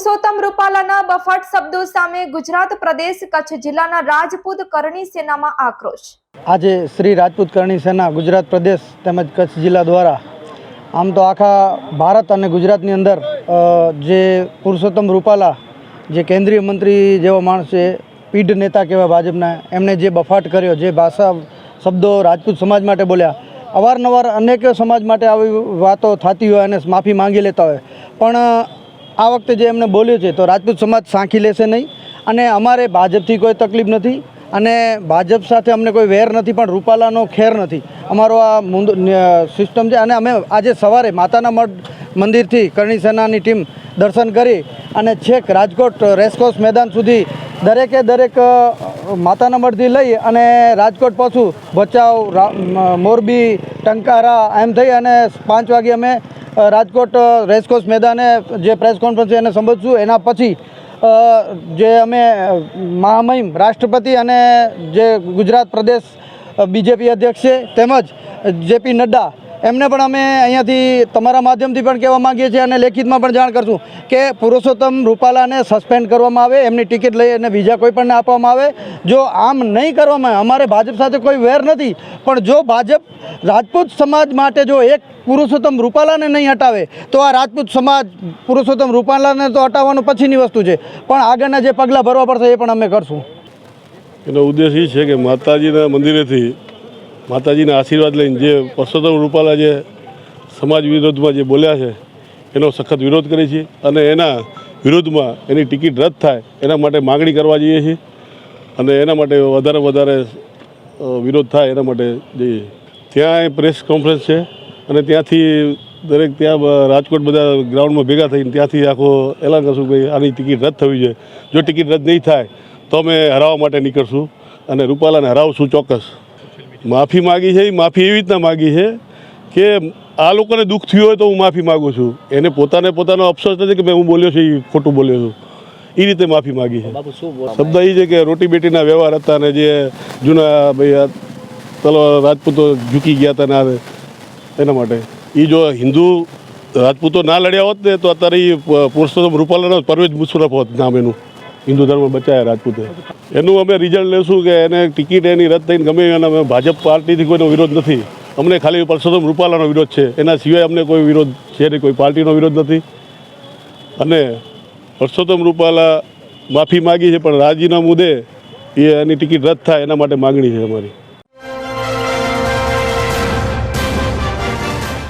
પુરુષોત્તમ રૂપાલાના બફાટ શબ્દો સામે ગુજરાત પ્રદેશ કચ્છ જિલ્લાના રાજપૂત કરણી સેનામાં આક્રોશ. આજે શ્રી રાજપૂત કરણી સેના ગુજરાત પ્રદેશ તેમજ કચ્છ જિલ્લા દ્વારા આમ તો આખા ભારત અને ગુજરાતની અંદર જે પુરુષોત્તમ રૂપાલા, જે કેન્દ્રીય મંત્રી જેવો માણસ છે, પીઢ નેતા કહેવાય ભાજપના, એમણે જે બફાટ કર્યો, જે ભાષા શબ્દો રાજપૂત સમાજ માટે બોલ્યા, અવારનવાર અનેક સમાજ માટે આવી વાતો થતી હોય અને માફી માંગી લેતા હોય. પણ આ વખતે જે એમને બોલ્યું છે, તો રાજપૂત સમાજ સાંખી લેશે નહીં. અને અમારે ભાજપથી કોઈ તકલીફ નથી. અને ભાજપ સાથે અમને કોઈ વેર નથી, પણ રૂપાલાનો ખેર નથી. અમારો આ સિસ્ટમ છે. અને અમે આજે સવારે માતાના મઢ મંદિરથી કરણી સેનાની ટીમ દર્શન કરી અને છેક રાજકોટ રેસકોર્સ મેદાન સુધી દરેકે દરેક માતાના મઠથી લઈ અને રાજકોટ પાછું ભચાઉ મોરબી, ટંકારા એમ થઈ અને પાંચ વાગે અમે રાજકોટ રેસકોર્સ મેદાને જે પ્રેસ કોન્ફરન્સ એને સંબોધશું, એના પછી જે અમે મહામહિમ રાષ્ટ્રપતિ અને જે ગુજરાત પ્રદેશ બીજેપી અધ્યક્ષ છે, તેમજ જેપી નડ્ડા એમને પણ અમે અહીંયાથી તમારા માધ્યમથી પણ કહેવા માંગીએ છીએ અને લેખિતમાં પણ જાણ કરશું કે પુરુષોત્તમ રૂપાલાને સસ્પેન્ડ કરવામાં આવે, એમની ટિકિટ લઈ અને બીજા કોઈ પણને આપવામાં આવે. જો આમ નહીં કરવામાં, અમારે ભાજપ સાથે કોઈ વેર નથી, પણ જો ભાજપ રાજપૂત સમાજ માટે જો એક પુરુષોત્તમ રૂપાલાને નહીં હટાવે, તો આ રાજપૂત સમાજ પુરુષોત્તમ રૂપાલાને તો હટાવવાનું પછીની વસ્તુ છે. પણ આગળના જે પગલાં ભરવા પડશે એ પણ અમે કરશું. એનો ઉદ્દેશ એ છે કે માતાજીના મંદિરેથી માતાજીના આશીર્વાદ લઈને જે પરસોત્તમ રૂપાલા જે સમાજ વિરોધમાં જે બોલ્યા છે, એનો સખત વિરોધ કરીએ છીએ અને એના વિરોધમાં એની ટિકિટ રદ થાય એના માટે માગણી કરવા જઈએ છીએ અને એના માટે વધારે વધારે વિરોધ થાય એના માટે જઈએ ત્યાં પ્રેસ કોન્ફરન્સ છે અને ત્યાંથી દરેક ત્યાં રાજકોટ બધા ગ્રાઉન્ડમાં ભેગા થઈને ત્યાંથી આખો એલાન કરશું કે આની ટિકિટ રદ થવી જોઈએ. જો ટિકિટ રદ નહીં થાય તો અમે હરાવવા માટે નીકળશું અને રૂપાલાને હરાવશું ચોક્કસ. માફી માગી છે એ માફી એવી રીતના માગી છે કે આ લોકોને દુઃખ થયું હોય તો હું માફી માગું છું. એને પોતાને પોતાનો અફસોસ નથી કે ભાઈ હું બોલ્યો છું એ ખોટું બોલ્યો છું. એ રીતે માફી માગી છે. શબ્દ એ છે કે રોટી બેટીના વ્યવહાર હતા અને જે જૂના ભાઈ તલો રાજપૂતો ઝૂકી ગયા હતા ના એના માટે. એ જો હિન્દુ રાજપૂતો ના લડ્યા હોત ને તો અત્યારે એ પુરુષોત્તમ રૂપાલાનો પરવેજ મુશરફ હોત નામ એનું. હિન્દુ ધર્મ બચાયા રાજપૂતે. એનું અમે રિઝલ્ટ લેશું કે એને ટિકિટ એની રદ થઈને ગમે અને અમે ભાજપ પાર્ટીથી કોઈનો વિરોધ નથી. અમને ખાલી પરસોત્તમ રૂપાલાનો વિરોધ છે. એના સિવાય અમને કોઈ વિરોધ છે નહીં, કોઈ પાર્ટીનો વિરોધ નથી. અને પરસોત્તમ રૂપાલા માફી માગી છે, પણ રાજીના મુદ્દે એ એની ટિકિટ રદ થાય એના માટે માગણી છે અમારી.